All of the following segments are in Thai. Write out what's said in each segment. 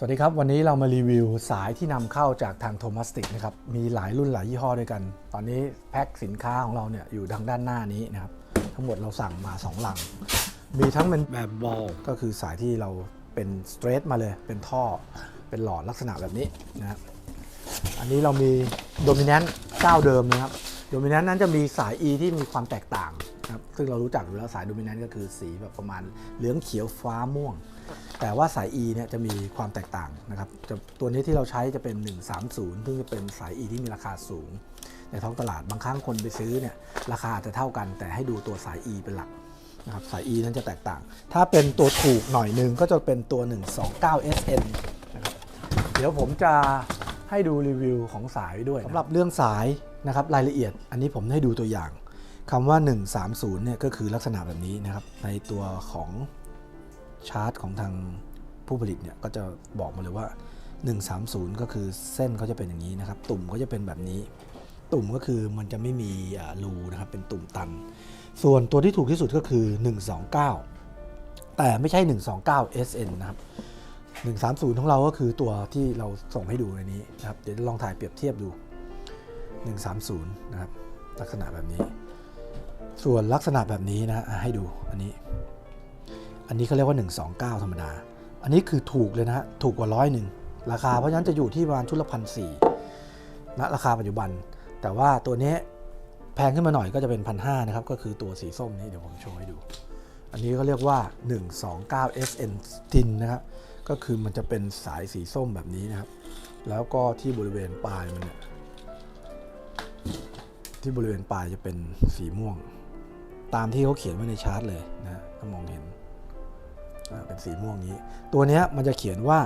สวัสดีครับ วันนี้เรามารีวิวสายที่นำเข้าจากทางโทมัสติกนะครับมีหลายรุ่นหลายยี่ห้อด้วยกัน ตอนนี้แพ็คสินค้าของเราเนี่ยอยู่ทางด้านหน้านี้นะครับทั้งหมดเราสั่งมา2ลัง มีทั้งเป็นแบบบอลก็คือสายที่เราเป็นสเตรทมาเลย เป็นท่อเป็นหลอดลักษณะแบบนี้นะครับอันนี้เรามีโดมิ n น n t เจ้าเดิมนะครับโดมิ n น n t นั้นจะมีสาย E ที่มีความแตกต่างนะครับซึ่งเรารู้จักอยู่แล้วสายโดมิ n น n t ก็คือสีแบบประมาณเหลืองเขียวฟ้าม่วง แต่ว่าสาย E เนี่ยจะมีความแตกต่างนะครับตัวนี้ที่เราใช้จะเป็น 130 ซึ่งจะเป็นสาย E ที่มีราคาสูง ในท้องตลาดบางครั้งคนไปซื้อเนี่ยราคาอาจจะเท่ากัน แต่ให้ดูตัวสาย E เป็นหลักนะครับสาย E นั้นจะแตกต่าง ถ้าเป็นตัวถูกหน่อยหนึงก็จะเป็นตัว 129 SN นะครับเดี๋ยวผมจะให้ดูรีวิวของสายด้วยสำหรับเรื่องสายนะครับรายละเอียด อันนี้ผมให้ดูตัวอย่างคำว่า 130เนี่ยก็คือลักษณะแบบนี้นะครับในตัวของ ชาร์ตของทางผู้ผลิตเนี่ยก็จะบอกมาเลยว่า 130 ก็คือเส้นเขาจะเป็นอย่างนี้นะครับ ตุ่มก็จะเป็นแบบนี้ ตุ่มก็คือมันจะไม่มีรูนะครับเป็นตุ่มตัน ส่วนตัวที่ถูกที่สุดก็คือ 129 แต่ไม่ใช่ 129 SN นะครับ130 ของเราก็คือตัวที่เราส่งให้ดูในนี้นะครับ เดี๋ยวลองถ่ายเปรียบเทียบดู 130 นะครับ ลักษณะแบบนี้ ส่วนลักษณะแบบนี้นะให้ดูอันนี้ อันนี้เขาเรียกว่า 129 ธรรมดา อันนี้คือถูกเลยนะฮะ ถูกกว่าร้อยหนึ่งราคาเพราะฉะนั้นจะอยู่ที่ประมาณชุดละพันสี่ณราคาปัจจุบัน แต่ว่าตัวนี้แพงขึ้นมาหน่อยก็จะเป็นพันห้านะครับ ก็คือตัวสีส้มนี้เดี๋ยวผมโชว์ให้ดู อันนี้ก็เรียกว่า 129 SN Tin นะครับ ก็คือมันจะเป็นสายสีส้มแบบนี้นะครับ แล้วก็ที่บริเวณปลายมันเนี่ยที่บริเวณปลายจะเป็นสีม่วง ตามที่เขาเขียนไว้ในชาร์ตเลยนะถ้ามองเห็น เป็นสีม่วงนี้ ตัวนี้มันจะเขียนว่า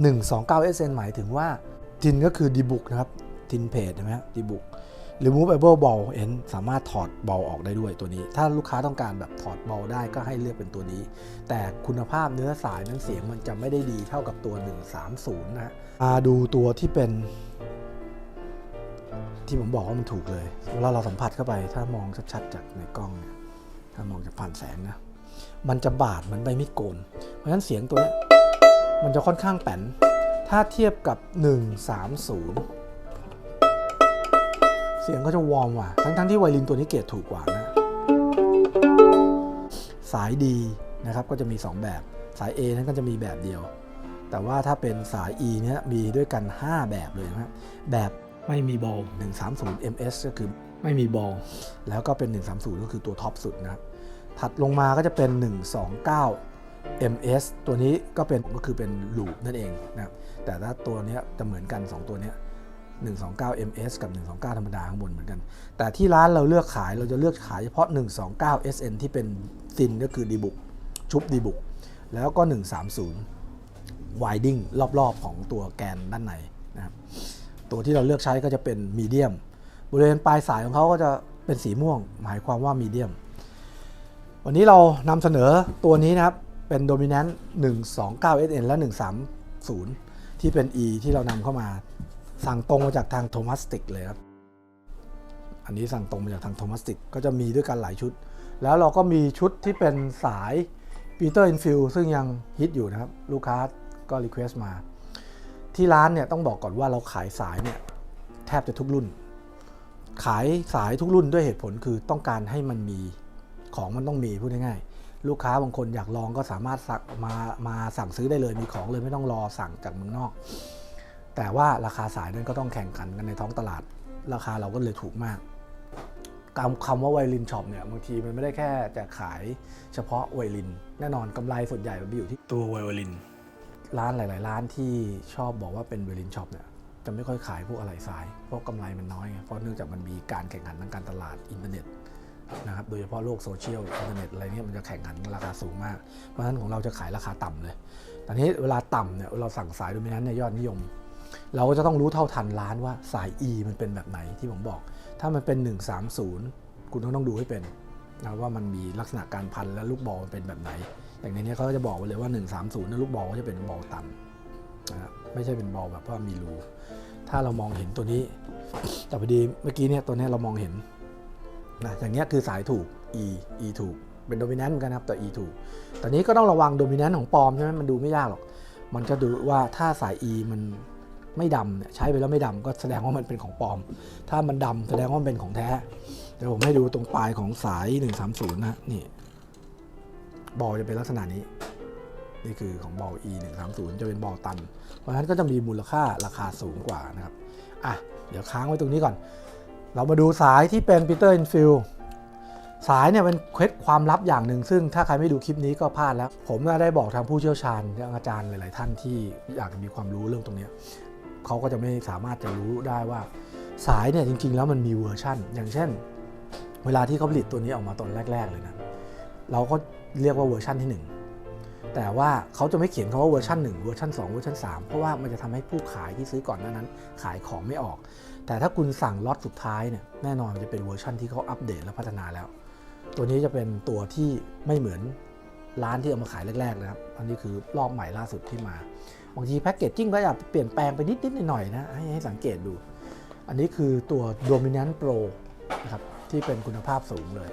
129 SN หมายถึงว่าทินก็คือดีบุกนะครับทินเพจใช่ไหมดีบุก removable ball end สามารถถอดบอลออกได้ด้วยตัวนี้ ถ้าลูกค้าต้องการแบบถอดบอลได้ก็ให้เลือกเป็นตัวนี้ แต่คุณภาพเนื้อสายนั้นเสียงมันจะไม่ได้ดีเท่ากับตัว 130 นะฮะมาดูตัวที่เป็น ที่ผมบอกว่ามันถูกเลยเวลาเราสัมผัสเข้าไป ถ้ามองชัดๆจากในกล้องเนี่ยถ้ามองจากผ่านแสงนะ มันจะบาดเหมือนใบมีดโกน เพราะฉะนั้นเสียงตัวนี้มันจะค่อนข้างแป้น ถ้าเทียบกับ 130 เสียงก็จะวอร์มว่าทั้งๆที่ไวลินตัวนี้เกรดถูกกว่านะ สายดีนะครับก็จะมี 2 แบบ สาย A นั้นก็จะมีแบบเดียว แต่ว่าถ้าเป็นสาย E เนี่ยมีด้วยกัน 5 แบบเลยนะครับแบบไม่มีบอล130 MS ก็คือไม่มีบอล แล้วก็เป็น 130 ก็คือตัวท็อปสุดนะครับ ถัดลงมาก็จะเป็น 129 MS ตัวนี้ก็เป็นก็คือเป็นลูปนั่นเองนะครับแต่ถ้าตัวนี้จะเหมือนกัน 2 ตัวนี้129 MS กับ 129 ธรรมดาข้างบนเหมือนกัน แต่ที่ร้านเราเลือกขายเราจะเลือกขายเฉพาะ 129 SN ที่เป็นซินก็คือดีบุกชุบดีบุกแล้วก็ 130 winding รอบๆ ของตัวแกนด้านในนะครับตัวที่เราเลือกใช้ก็จะเป็นมีเดียมบริเวณปลายสายของเขาก็จะเป็นสีม่วง หมายความว่ามีเดียม วันนี้เรานำเสนอตัวนี้นะครับ เป็น Dominant 129 SN และ 130 ที่เป็น E ที่เรานำเข้ามา สั่งตรงมาจากทางโทมัสติกเลยครับ อันนี้สั่งตรงมาจากทางโทมัสติกก็จะมีด้วยกันหลายชุด แล้วเราก็มีชุดที่เป็นสาย Peter Infield ซึ่งยังฮิตอยู่นะครับ ลูกค้าก็รีเควสต์มา ที่ร้านเนี่ยต้องบอกก่อนว่าเราขายสายเนี่ยแทบจะทุกรุ่น ขายสายทุกรุ่นด้วยเหตุผลคือต้องการให้มันมี ของมันต้องมีพูดง่ายๆลูกค้าบางคนอยากลองก็สามารถสั่งมามาสั่งซื้อได้เลยมีของเลยไม่ต้องรอสั่งจากเมืองนอก แต่ว่าราคาสายนั้นก็ต้องแข่งขันกันในท้องตลาด ราคาเราก็เลยถูกมากคำคำว่าไวลินช็อปเนี่ยบางทีมันไม่ได้แค่จะขายเฉพาะไวลิน แน่นอนกำไรส่วนใหญ่มันไปอยู่ที่ตัวไวโอลิน ร้านหลาย ๆ ร้านที่ชอบบอกว่าเป็นไวลินช็อปเนี่ยจะไม่ค่อยขายพวกอะไหล่สาย เพราะกำไรมันน้อยไงเพราะเนื่องจากมันมีการแข่งขันทางการตลาดอินเทอร์เน็ต นะครับโดยเฉพาะโลกโซเชียลอินเทอร์เน็ตอะไรเนี่ยมันจะแข่งขันราคาสูงมาก เพราะฉะนั้นของเราจะขายราคาต่ำเลยตอนนี้เวลาต่ำเนี่ยเราสั่งสายโดมินั้นเนี่ยยอดนิยม เราก็จะต้องรู้เท่าทันร้านว่าสาย E มันเป็นแบบไหนที่ผมบอก ถ้ามันเป็น 130 คุณต้องต้องดูให้เป็นนะว่ามันมีลักษณะการพันและลูกบอลเป็นแบบไหน อย่างในนี้เขาจะบอกไว้เลยว่า 130นะลูกบอลก็จะเป็นบอลตันนะครับไม่ใช่เป็นบอลแบบว่ามีรูถ้าเรามองเห็นตัวนี้ แต่พอดีเมื่อกี้เนี่ยตัวนี้เรามองเห็น นะอย่างเงี้ยคือสายถูก E E ถูก เป็นโดมิ n นนต์กันนะครับแต่ E ถูกแตอนนี้ก็ต้องระวังโดมิ n นนต์ของปลอมใช่ไหมมันดูไม่ยากหรอก มันจะดูว่าถ้าสาย E มันไม่ดำเนี่ยใช้ไปแล้วไม่ดำก็แสดงว่ามันเป็นของปลอม ถ้ามันดำแสดงว่ามันเป็นของแท้เดี๋ยวผมให้ดูตรงปลายของสาย 130 นะนี่บอลจะเป็นลักษณะนี้ นี่คือของบอล E 1 3 0จะเป็นบอลตัน เพราะฉะนั้นก็จะมีมูลค่าราคาสูงกว่านะครับ อะ เดี๋ยวค้างไว้ตรงนี้ก่อน เรามาดูสายที่เป็น Peter Enfield สายเนี่ยเป็นเคล็ดความลับอย่างหนึ่ง ซึ่งถ้าใครไม่ดูคลิปนี้ก็พลาดแล้ว ผมก็ได้บอกทางผู้เชี่ยวชาญทางอาจารย์หลาย ๆ ท่านที่อยากจะมีความรู้เรื่องตรงนี้เขาก็จะไม่สามารถจะรู้ได้ว่าสายเนี่ยจริง ๆ แล้วมันมีเวอร์ชันอย่างเช่น เวลาที่เขาผลิตตัวนี้ออกมาตอนแรก ๆ เลยนะเราก็เรียกว่าเวอร์ชันที่ 1 แต่ว่าเขาจะไม่เขียนคำว่าเวอร์ชัน1เวอร์ชัน2เวอร์ชัน3เพราะว่ามันจะทำให้ผู้ขายที่ซื้อก่อนหน้านั้น ขายของไม่ออก แต่ถ้าคุณสั่งล็อตสุดท้ายเนี่ยแน่นอนมันจะเป็นเวอร์ชันที่เขาอัปเดตและพัฒนาแล้ว ตัวนี้จะเป็นตัวที่ไม่เหมือนร้านที่เอามาขายแรกๆนะครับ อันนี้คือรอบใหม่ล่าสุดที่มาบางทีแพ็กเกจจิ้งก็อยากเปลี่ยนแปลงไปนิดๆหน่อยๆนะให้ให้สังเกตดู อันนี้คือตัว Dominant Pro นะครับที่เป็นคุณภาพสูงเลย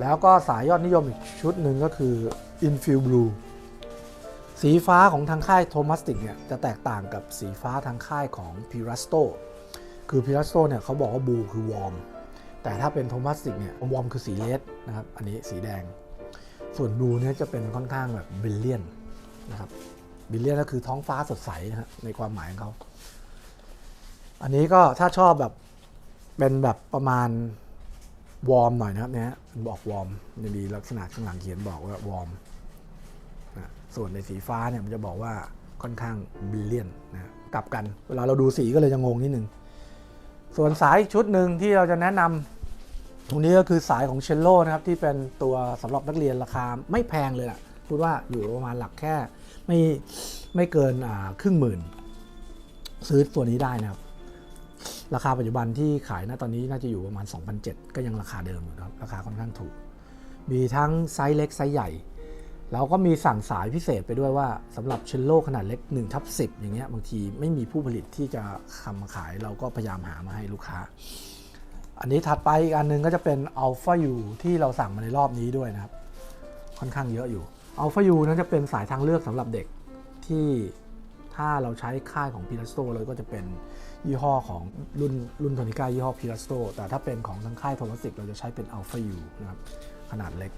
แล้วก็สายยอดนิยมอีกชุดหนึ่งก็คือ Infield Blue สีฟ้าของทางค่ายโทมัสติกเนี่ยจะแตกต่างกับสีฟ้าทางค่ายของ p i r a s t o คือ p i r a s t o เนี่ยเขาบอกว่า Blue คือ Warm แต่ถ้าเป็นโทมัสติกเนี่ยวอร์มคือสีเลดนะครับ อันนี้สีแดง ส่วนบลูเนี่ยจะเป็นค่อนข้างแบบบิลเลียนนะครับ บิลเลียนก็คือท้องฟ้าสดใสนะฮะในความหมายของเขา อันนี้ก็ถ้าชอบแบบเป็นแบบประมาณวอร์มหน่อยนะครับเนี่ยบอกวอร์มจะมีลักษณะข้างหลังเขียนบอกว่าวอร์มนะส่วนในสีฟ้าเนี่ยมันจะบอกว่าค่อนข้างบิลเลียนนะกลับกัน เวลาเราดูสีก็เลยจะงงนิดนึง ส่วนสายชุดหนึ่งที่เราจะแนะนำตรงนี้ก็คือสายของเชลโลนะครับที่เป็นตัวสำหรับนักเรียนราคาไม่แพงเลยล่ะพูดว่าอยู่ประมาณหลักแค่ไม่ไม่เกินครึ่งหมื่น ซื้อตัวนี้ได้นะครับ ราคาปัจจุบันที่ขายณตอนนี้น่าจะอยู่ประมาณ 2,007ก็ยังราคาเดิมอยู่ครับราคาค่อนข้างถูก มีทั้งไซส์เล็กไซส์ใหญ่ เราก็มีสั่งสายพิเศษไปด้วยว่าสำหรับเชลโลขนาดเล็ก1ทับ10 อย่างเงี้ยบางทีไม่มีผู้ผลิตที่จะทำมาขายเราก็พยายามหามาให้ลูกค้า อันนี้ถัดไปอีกอันหนึงก็จะเป็น Alpha U ที่เราสั่งมาในรอบนี้ด้วยนะครับ ค่อนข้างเยอะอยู่ Alpha U นั้นจะเป็นสายทางเลือกสำหรับเด็กที่ถ้าเราใช้ค่ายของ p i r a s t o เลยก็จะเป็นยี่ห้อของรุ่นรุ่นโทนิก้ายี่ห้อ p i r a s t o แต่ถ้าเป็นของทางค่ายโทมัสติกเราจะใช้เป็น Alpha U นะครับขนาดเล็ก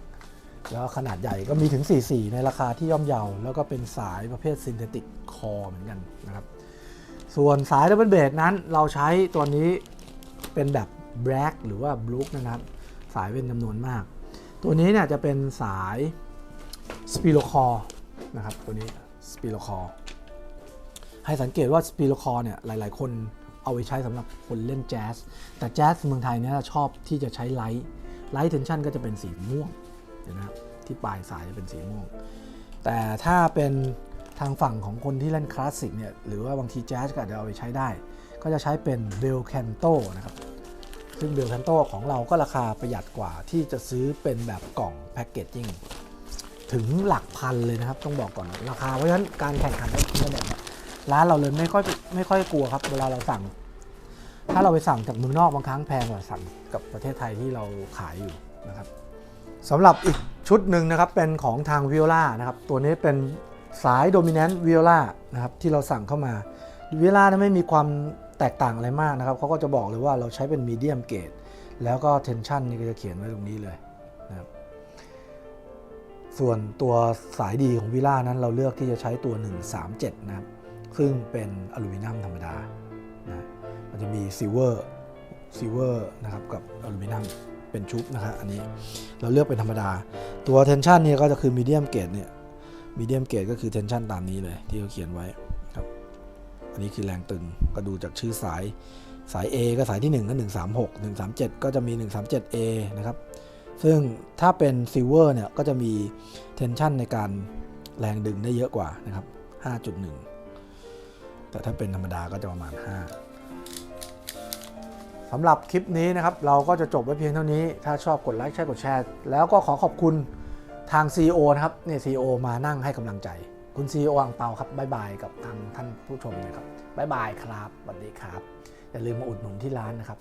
แล้วขนาดใหญ่ก็มีถึง44ในราคาที่ย่อมเยา แล้วก็เป็นสายประเภทซินเทติกคอเหมือนกันนะครับ ส่วนสายดับเบิลเบสนั้นเราใช้ตัวนี้เป็นแบบแบล็กหรือว่าบลูนะครับ สายเป็นจำนวนมาก ตัวนี้เนี่ยจะเป็นสายสปิโลคอนะครับตัวนี้สปิโลคอให้สังเกตว่าสปิโลคอเนี่ยหลาย ๆ คนเอาไปใช้สำหรับคนเล่นแจ๊สแต่แจ๊สเมืองไทยเนี่ยชอบที่จะใช้ไลท์ไลท์เทนชันก็จะเป็นสีม่วง เห็นไหมครับที่ปลายสายจะเป็นสีม่วง แต่ถ้าเป็นทางฝั่งของคนที่เล่นคลาสสิกเนี่ยหรือว่าบางทีแจ๊สก็อาจจะเอาไปใช้ได้ ก็จะใช้เป็นเบลแคนโตนะครับซึ่งเบลแคนโตของเราก็ราคาประหยัดกว่าที่จะซื้อเป็นแบบกล่องแพ็กเกจจิ้งถึงหลักพันเลยนะครับ ต้องบอกก่อนราคาเพราะฉะนั้นการแข่งขันในอินเทอร์เน็ตเนี่ยร้านเราเลยไม่ค่อยไม่ค่อยกลัวครับ เวลาเราสั่ง ถ้าเราไปสั่งจากเมืองนอกบางครั้งแพงกว่าสั่งกับประเทศไทยที่เราขายอยู่นะครับ สำหรับอีกชุดหนึ่งนะครับเป็นของทาง v i o l a นะครับตัวนี้เป็นสาย Dominant v i o l a นะครับที่เราสั่งเข้ามา v i o l a นั้นไม่มีความแตกต่างอะไรมากนะครับเขาก็จะบอกเลยว่าเราใช้เป็น Medium Gauge แล้วก็ Tension นี่ก็จะเขียนไว้ตรงนี้เลยนะครับส่วนตัวสายดีของวิล่านั้นเราเลือกที่จะใช้ตัว 137 นะครับ ซึ่งเป็นอลูมิเนียมธรรมดานะมันจะมีซิลเวอร์ซิลเวอร์นะครับกับอลูมิเนียม เป็นชุบนะครับอันนี้เราเลือกเป็นธรรมดา ตัวเทนชันเนี่ยก็จะคือมีเดียมเกรดเนี่ยมีเดียมเกรดก็คือเทนชันตามนี้เลยที่เขาเขียนไว้ครับอันนี้คือแรงตึงก็ดูจากชื่อสายสาย A ก็สายที่1ก็136 137 ก็จะมี 137A นะครับซึ่งถ้าเป็นซิลเวอร์เนี่ยก็จะมีเทนชันในการแรงดึงได้เยอะกว่านะครับ 5.1 แต่ถ้าเป็นธรรมดาก็จะประมาณ 5 สำหรับคลิปนี้นะครับเราก็จะจบไว้เพียงเท่านี้ ถ้าชอบกดไลค์ใช่กดแชร์ แล้วก็ขอขอบคุณทาง CEO นะครับเนี่ย CEO มานั่งให้กำลังใจ คุณ CEO อังเปาครับบายบายกับทางท่านผู้ชมนะครับบายบายครับสวัสดีครับ อย่าลืมมาอุดหนุนที่ร้านนะครับ